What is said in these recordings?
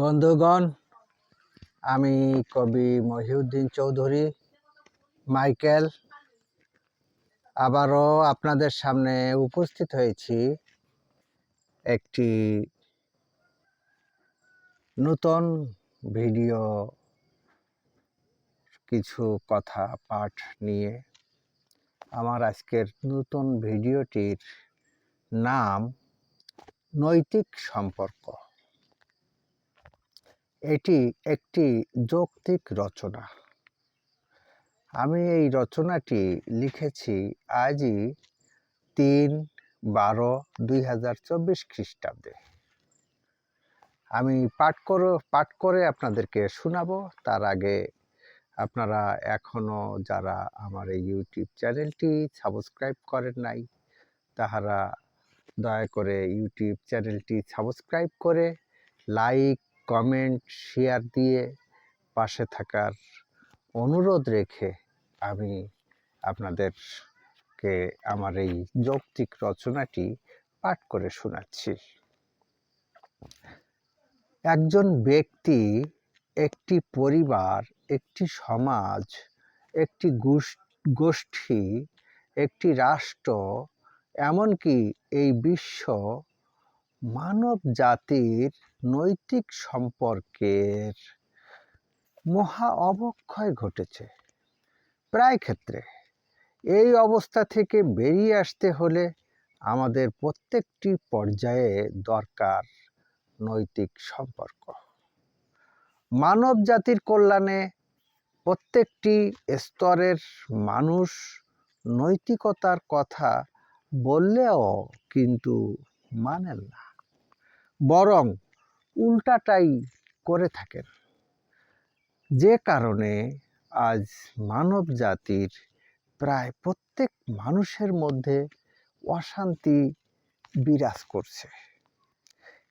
বন্ধুগণ, আমি কবি মহিউদ্দিন চৌধুরী, মাইকেল। আবারও আপনাদের সামনে উপস্থিত হয়েছি একটি নূতন ভিডিও, কিছু কথা, পাঠ নিয়ে। আমার আজকের নতুন ভিডিওটির নাম নৈতিক সম্পর্ক। এটি একটি যৌক্তিক রচনা। আমি এই রচনাটি লিখেছি আজই তিন বারো দুই হাজার চব্বিশ খ্রিস্টাব্দে। আমি পাঠ করে পাঠ করে আপনাদেরকে শোনাবো। তার আগে আপনারা এখনও যারা আমার এই ইউটিউব চ্যানেলটি সাবস্ক্রাইব করেন নাই, তাহারা দয়া করে ইউটিউব চ্যানেলটি সাবস্ক্রাইব করে লাইক কমেন্ট শেয়ার দিয়ে পাশে থাকার অনুরোধ রেখে আমি আপনাদেরকে আমার এই যৌক্তিক রচনাটি পাঠ করে শোনাচ্ছি। একজন ব্যক্তি, একটি পরিবার, একটি সমাজ, একটি গোষ্ঠী একটি রাষ্ট্র, এমনকি এই বিশ্ব মানব জাতির নৈতিক সম্পর্কের মহা অবক্ষয় ঘটেছে। প্রায় ক্ষেত্রে এই অবস্থা থেকে বেরিয়ে আসতে হলে আমাদের প্রত্যেকটি পর্যায়ে দরকার নৈতিক সম্পর্ক। মানব জাতির কল্যাণে প্রত্যেকটি স্তরের মানুষ নৈতিকতার কথা বললেও কিন্তু মানেন না। বরং উল্টাটাই করে থাকেন। যে কারণে আজ মানব জাতির প্রায় প্রত্যেক মানুষের মধ্যে অশান্তি বিরাজ করছে।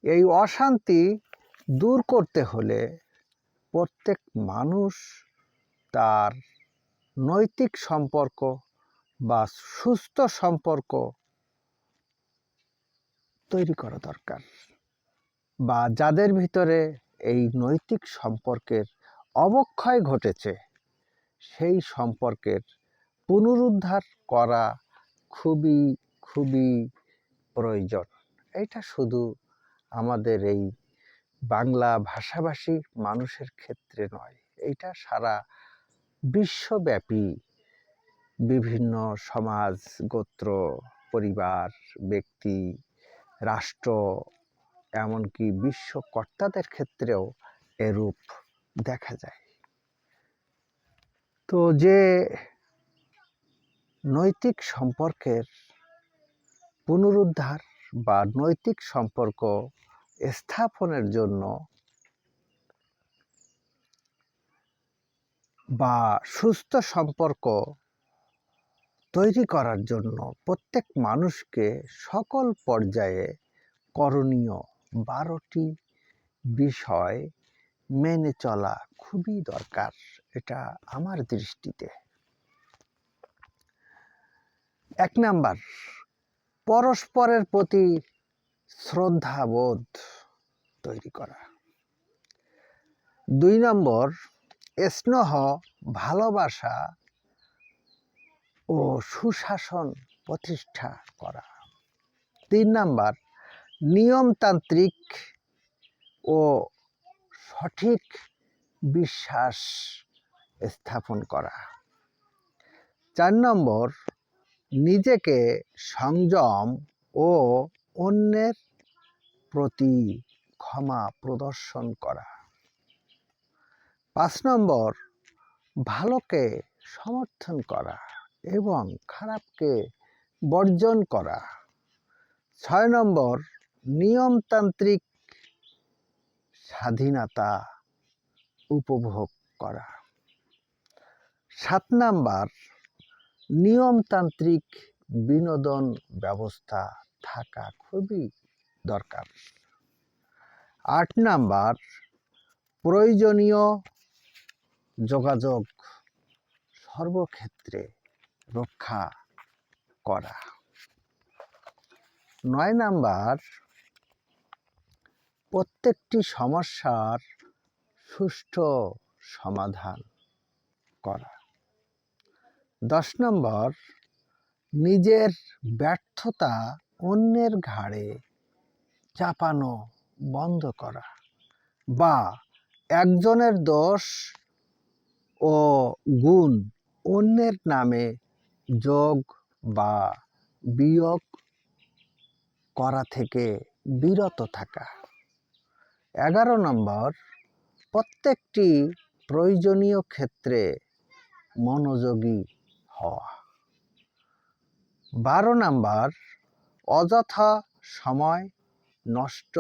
এই অশান্তি দূর করতে হলে প্রত্যেক মানুষ তার নৈতিক সম্পর্ক বা সুস্থ সম্পর্ক তৈরি করা দরকার। বা যাদের ভিতরে এই নৈতিক সম্পর্কের অবক্ষয় ঘটেছে, সেই সম্পর্কের পুনরুদ্ধার করা খুবই খুবই প্রয়োজন। এটা শুধু আমাদের এই বাংলা ভাষাভাষী মানুষের ক্ষেত্রে নয়, এটা সারা বিশ্বব্যাপী বিভিন্ন সমাজ, গোত্র, পরিবার, ব্যক্তি, রাষ্ট্র এমনকি বিশ্বকর্তাদের ক্ষেত্রেও এরূপ দেখা যায়। তো যে নৈতিক সম্পর্কের পুনরুদ্ধার বা নৈতিক সম্পর্ক স্থাপনের জন্য বা সুস্থ সম্পর্ক তৈরি করার জন্য প্রত্যেক মানুষকে সকল পর্যায়ে করণীয় বারোটি বিষয় মেনে চলা খুবই দরকার, এটা আমার দৃষ্টিতে। এক নাম্বার, পরস্পরের প্রতি শ্রদ্ধাবোধ তৈরি করা। দুই নম্বর, স্নেহ, ভালোবাসা ও সুশাসন প্রতিষ্ঠা করা। তিন নাম্বার নিয়মতান্ত্রিক ও সঠিক বিশ্বাস স্থাপন করা। চার নম্বর, নিজেকে সংযম ও অন্যের প্রতি ক্ষমা প্রদর্শন করা। পাঁচ নম্বর, ভালোকে সমর্থন করা এবং খারাপকে বর্জন করা। ছয় নম্বর নিয়মতান্ত্রিক স্বাধীনতা উপভোগ করা। সাত নাম্বার, নিয়মতান্ত্রিক বিনোদন ব্যবস্থা থাকা খুবই দরকার। আট নাম্বার, প্রয়োজনীয় যোগাযোগ সর্বক্ষেত্রে রক্ষা করা। নয় নাম্বার প্রত্যেকটি সমস্যার সুষ্ঠু সমাধান করা। দশ নম্বর, নিজের ব্যর্থতা অন্যের ঘাড়ে চাপানো বন্ধ করা বা একজনের দোষ ও গুণ অন্যের নামে যোগ বা বিয়োগ করা থেকে বিরত থাকা। এগারো নম্বর, প্রত্যেকটি প্রয়োজনীয় ক্ষেত্রে মনোযোগী হওয়া। বারো নাম্বার, অযথা সময় নষ্ট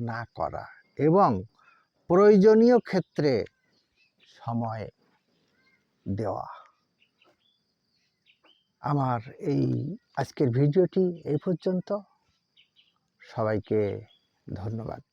না করা এবং প্রয়োজনীয় ক্ষেত্রে সময় দেওয়া। আমার এই আজকের ভিডিওটি এই পর্যন্ত। সবাইকে ধন্যবাদ।